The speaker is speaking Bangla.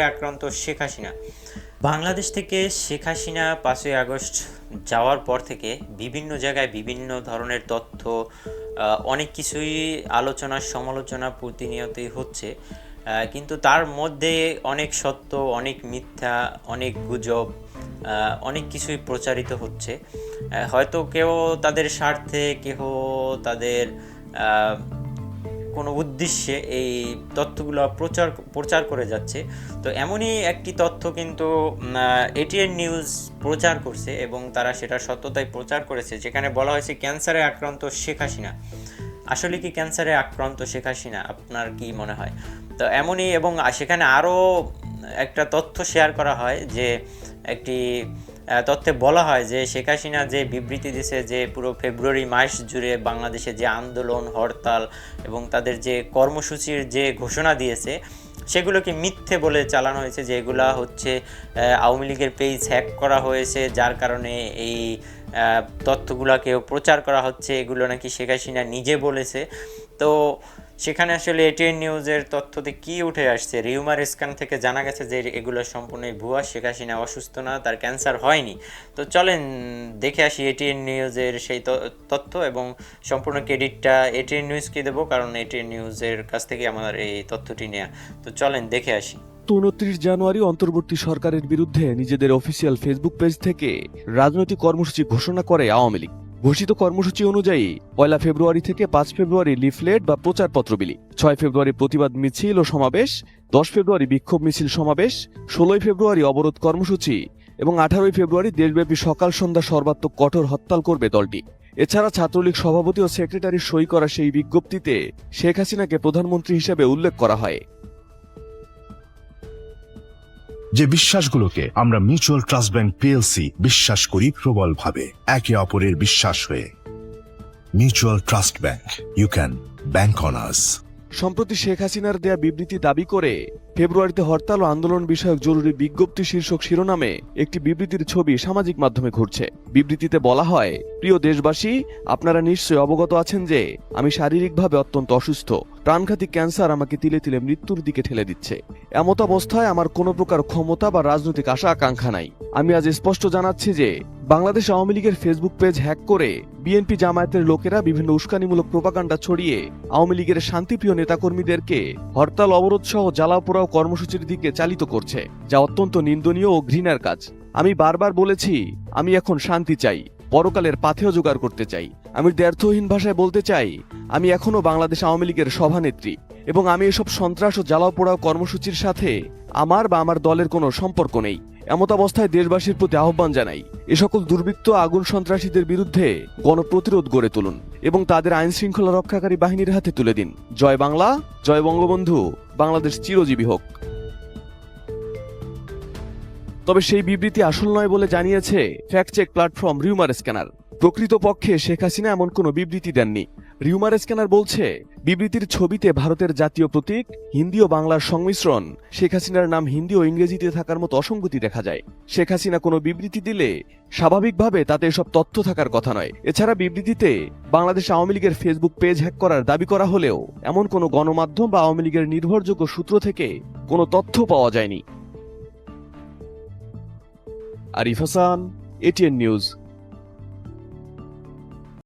আক্রান্ত শেখ হাসিনা। বাংলাদেশ থেকে শেখ হাসিনা পাঁচই আগস্ট যাওয়ার পর থেকে বিভিন্ন জায়গায় বিভিন্ন ধরনের তথ্য অনেক কিছুই আলোচনা, সমালোচনা প্রতিনিয়তই হচ্ছে। কিন্তু তার মধ্যে অনেক সত্য, অনেক মিথ্যা, অনেক গুজব অনেক কিছুই প্রচারিত হচ্ছে। হয়তো কেউ তাদের স্বার্থে, কেহ তাদের কোনো উদ্দেশ্যে এই তথ্যগুলো প্রচার প্রচার করে যাচ্ছে। তো এমনই একটি তথ্য কিন্তু এটিএন নিউজ প্রচার করছে এবং তারা সেটা সত্যতাই প্রচার করেছে, যেখানে বলা হয়েছে ক্যান্সারে আক্রান্ত শেখ হাসিনা। আসলে কি ক্যান্সারে আক্রান্ত শেখ হাসিনা? আপনার কি মনে হয়? তো এমনই এবং সেখানে আরও একটা তথ্য শেয়ার করা হয় যে একটি তথ্যে বলা হয় যে শেখ হাসিনা যে বিবৃতি দিছে যে পুরো ফেব্রুয়ারি মাস জুড়ে বাংলাদেশে যে আন্দোলন, হরতাল এবং তাদের যে কর্মসূচির যে ঘোষণা দিয়েছে, সেগুলোকে মিথ্যে বলে চালানো হয়েছে, যে এগুলা হচ্ছে আওয়ামী লীগের পেজ হ্যাক করা হয়েছে, যার কারণে এই তথ্যগুলাকেও প্রচার করা হচ্ছে, এগুলো নাকি শেখ হাসিনা নিজে বলেছে। তো সেখানে আসলে এটিএন নিউজের তথ্যতে কি উঠে আসছে? রিউমার স্ক্যান থেকে জানা গেছে যে এগুলো সম্পূর্ণই ভুয়া। শেখ হাসিনা অসুস্থ না, তার ক্যান্সার হয়নি। তো চলেন, দেখে আসি এটিএন নিউজের সেই তথ্য এবং সম্পূর্ণ ক্রেডিটটা এটিএন নিউজকে দেবো, কারণ এটিএন নিউজের কাছ থেকে আমার এই তথ্যটি নেওয়া তো চলেন, দেখে আসি। উনত্রিশ জানুয়ারি অন্তর্বর্তী সরকারের বিরুদ্ধে নিজেদের অফিসিয়াল ফেসবুক পেজ থেকে রাজনৈতিক কর্মসূচি ঘোষণা করে আওয়ামী লীগ। ঘোষিত কর্মসূচি অনুযায়ী পয়লা ফেব্রুয়ারি থেকে পাঁচ ফেব্রুয়ারি লিফলেট বা প্রচারপত্র বিলি, ছয় ফেব্রুয়ারি প্রতিবাদ মিছিল ও সমাবেশ, দশ ফেব্রুয়ারি বিক্ষোভ মিছিল সমাবেশ, ষোলোই ফেব্রুয়ারি অবরোধ কর্মসূচি এবং আঠারোই ফেব্রুয়ারি দেশব্যাপী সকাল সন্ধ্যা সর্বাত্মক কঠোর হরতাল করবে দলটি। এছাড়া ছাত্রলীগ সভাপতি ও সেক্রেটারি সই করা সেই বিজ্ঞপ্তিতে শেখ হাসিনাকে প্রধানমন্ত্রী হিসেবে উল্লেখ করা হয়। যে বিশ্বাসগুলোকে আমরা মিউচুয়াল ট্রাস্ট ব্যাংক পিএলসি বিশ্বাস করি প্রবলভাবে, একে অপরের বিশ্বাস হয়ে। Mutual trust bank you can bank on us সম্প্রতি শেখ হাসিনার দেয়া বিবৃতি দাবি করে, ফেব্রুয়ারিতে হরতাল ও আন্দোলন বিষয়ক জরুরি বিজ্ঞপ্তি শীর্ষক শিরোনামে একটি বিবৃতির ছবি সামাজিক মাধ্যমে ঘুরছে। বিবৃতিতে বলা হয় প্রিয় দেশবাসী, আপনারা নিশ্চয়ই অবগত আছেন যে আমি শারীরিকভাবে অত্যন্ত অসুস্থ। প্রাণঘাতী ক্যান্সার আমাকে তিলে তিলে মৃত্যুর দিকে ঠেলে দিচ্ছে। এমত অবস্থায় আমার কোনো প্রকার ক্ষমতা বা রাজনৈতিক আশা আকাঙ্ক্ষা নাই। আমি আজ স্পষ্ট জানাচ্ছি যে বাংলাদেশ আওয়ামী লীগের ফেসবুক পেজ হ্যাক করে বিএনপি জামায়াতের লোকেরা বিভিন্ন উস্কানিমূলক প্রোপাগান্ডা ছড়িয়ে আওয়ামী লীগের শান্তিপ্রিয় নেতাকর্মীদেরকে হরতাল অবরোধ সহ জ্বালাও পোড়াও কর্মসূচির দিকে চালিত করছে, যা অত্যন্ত নিন্দনীয় ও ঘৃণার কাজ। আমি বারবার বলেছি, আমি এখন শান্তি চাই। পরকালের পাথেও জোগাড় করতে চাই। আমি দ্ব্যর্থহীন ভাষায় বলতে চাই, আমি এখনও বাংলাদেশ আওয়ামী লীগের সভানেত্রী এবং আমি এসব সন্ত্রাস ও জ্বালাও পোড়াও কর্মসূচির সাথে আমার বা আমার দলের কোনো সম্পর্ক নেই। এমত অবস্থায় দেশবাসীর প্রতি আহ্বান জানাই, এ সকল দুর্বৃত্ত আগুন সন্ত্রাসীদের বিরুদ্ধে গণপ্রতিরোধ গড়ে তুলুন এবং তাদের আইন শৃঙ্খলা রক্ষাকারী বাহিনীর হাতে তুলে দিন। জয় বাংলা, জয় বঙ্গবন্ধু, বাংলাদেশ চিরজীবী হোক। তবে সেই বিবৃতি আসল নয় বলে জানিয়েছে fact check platform rumour scanner. প্রকৃতপক্ষে শেখ হাসিনা এমন কোনো বিবৃতি দেননি। রিউমার স্ক্যানার বলছে, বিবৃতির ছবিতে ভারতের জাতীয় প্রতীক, হিন্দি ও বাংলার সংমিশ্রণ, শেখ হাসিনার নাম হিন্দি ও ইংরেজিতে থাকার মতো অসঙ্গতি দেখা যায়। শেখ হাসিনা কোনো বিবৃতি দিলে স্বাভাবিকভাবে তাতে এসব তথ্য থাকার কথা নয়। এছাড়া বিবৃতিতে বাংলাদেশ আওয়ামী লীগের ফেসবুক পেজ হ্যাক করার দাবি করা হলেও এমন কোনো গণমাধ্যম বা আওয়ামী লীগের নির্ভরযোগ্য সূত্র থেকে কোনো তথ্য পাওয়া যায়নি। Arif Hasan ATN news